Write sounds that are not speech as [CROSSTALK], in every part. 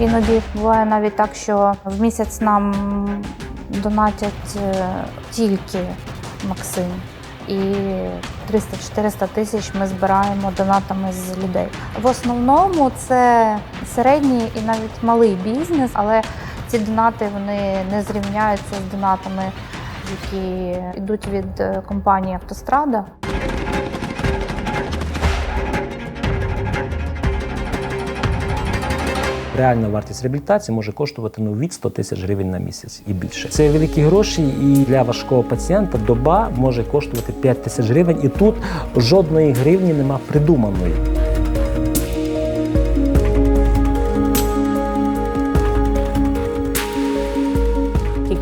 Іноді буває навіть так, що в місяць нам донатять е, тільки Максим. І 300-400 тисяч ми збираємо донатами з людей. В основному це середній і навіть малий бізнес, але ці донати вони не зрівняються з донатами, які йдуть від е, компанії Автострада. Реальна вартість реабілітації може коштувати ну, від 100 тисяч гривень на місяць і більше. Це великі гроші, і для важкого пацієнта доба може коштувати 5 тисяч гривень. І тут жодної гривні нема придуманої.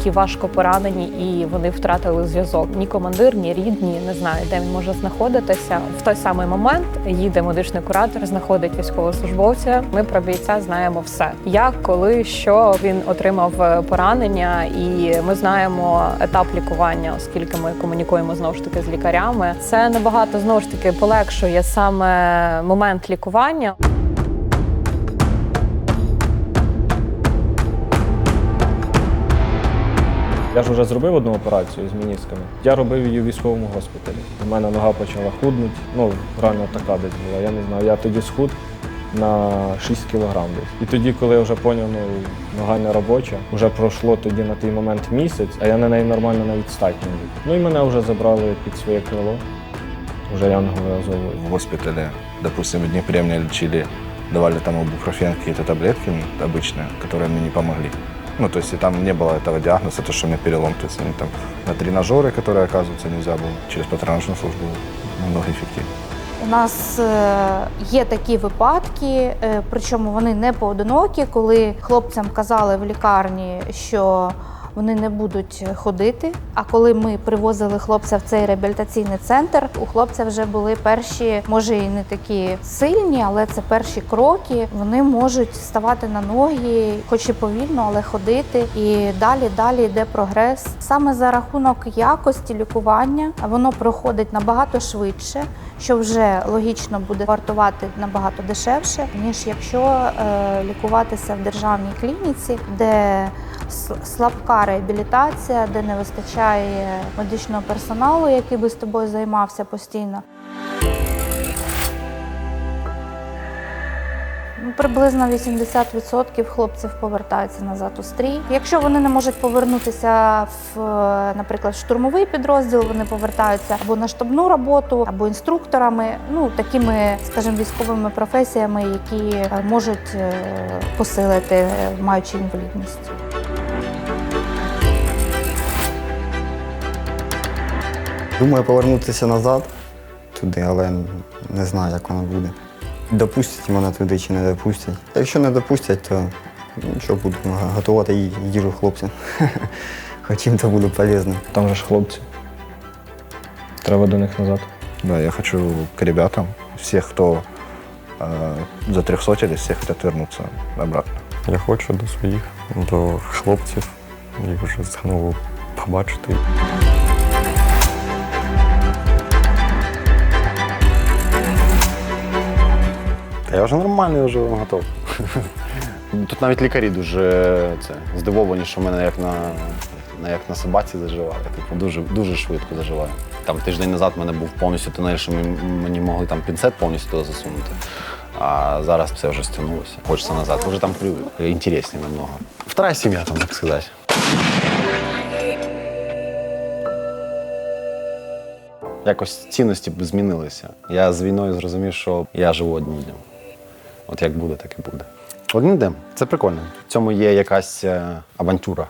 Які важко поранені, і вони втратили зв'язок. Ні командир, ні рідні не знають, де він може знаходитися. В той самий момент їде медичний куратор, знаходить військовослужбовця. Ми про бійця знаємо все. Як, коли, що він отримав е, поранення, і ми знаємо етап лікування, оскільки ми комунікуємо знову ж таки з лікарями. Це набагато знову ж таки полегшує саме момент лікування. Я ж вже зробив одну операцію з мінісками. Я робив її в військовому госпіталі. У мене нога почала худнути. Ну, реально така десь була. Я не знаю. Я тоді схуд на 6 кілограм десь. І тоді, коли я вже зрозумів, ну, нога не робоча, вже пройшло тоді на той момент місяць, а я на неї нормально навіть стати не міг. Ну і мене вже забрали під своє крило. Вже янголи Азову. в госпитале, допустим, в Днепре меня лечили, давали там ибупрофен, какие-то таблетки ну, обычные, которые мне не помогли. Ну, то есть и там не было этого диагноза, то, что у меня перелом. То есть они там на тренажеры, которые, оказывается, нельзя было, через патронажную службу намного эффективнее. У нас е, є такі випадки, е, причому вони не поодинокі, коли хлопцям казали в лікарні, що вони не будуть ходити. А коли ми привозили хлопця в цей реабілітаційний центр, у хлопця вже були перші, може і не такі сильні, але це перші кроки. Вони можуть ставати на ноги, хоч і повільно, але ходити. І далі, далі йде прогрес. Саме за рахунок якості лікування воно проходить набагато швидше, що вже логічно буде вартувати набагато дешевше, ніж якщо е, лікуватися в державній клініці, де с- реабілітація, де не вистачає медичного персоналу, який би з тобою займався постійно. Ну, Приблизно 80% хлопців повертаються назад у стрій. Якщо вони не можуть повернутися в, наприклад, штурмовий підрозділ, вони повертаються або на штабну роботу, або інструкторами, ну такими, скажімо, військовими професіями, які е, можуть е, посилити, маючи інвалідність. Думаю повернутися назад туди, але не знаю, як воно буде. Допустять мене туди чи не допустять. Якщо не допустять, то що буду готувати їжу хлопцям. [LAUGHS] Хоч їм то буде полезно. Там же ж хлопці. Треба до них назад. Да, я хочу к ребятам, всех, кто э, затрехсотились, всех хотят вернуться обратно. Я хочу до своїх, до хлопців, їх вже знову побачити. Та я вже нормально, я вже готов. Тут навіть лікарі дуже це, здивовані, що в мене як на, як на собаці заживає. Типу, дуже, дуже швидко заживає. Там тиждень назад в мене був повністю тунель, що мені- могли там пінцет повністю туди засунути. А зараз все вже стягнулося. Хочеться назад. Вже там інтересні намного. Вторая сім'я, там, так сказати. Якось цінності змінилися. Я з війною зрозумів, що я живу одним днем. От як буде, так і буде. Одним днем. Це прикольно. В цьому є якась е, авантюра.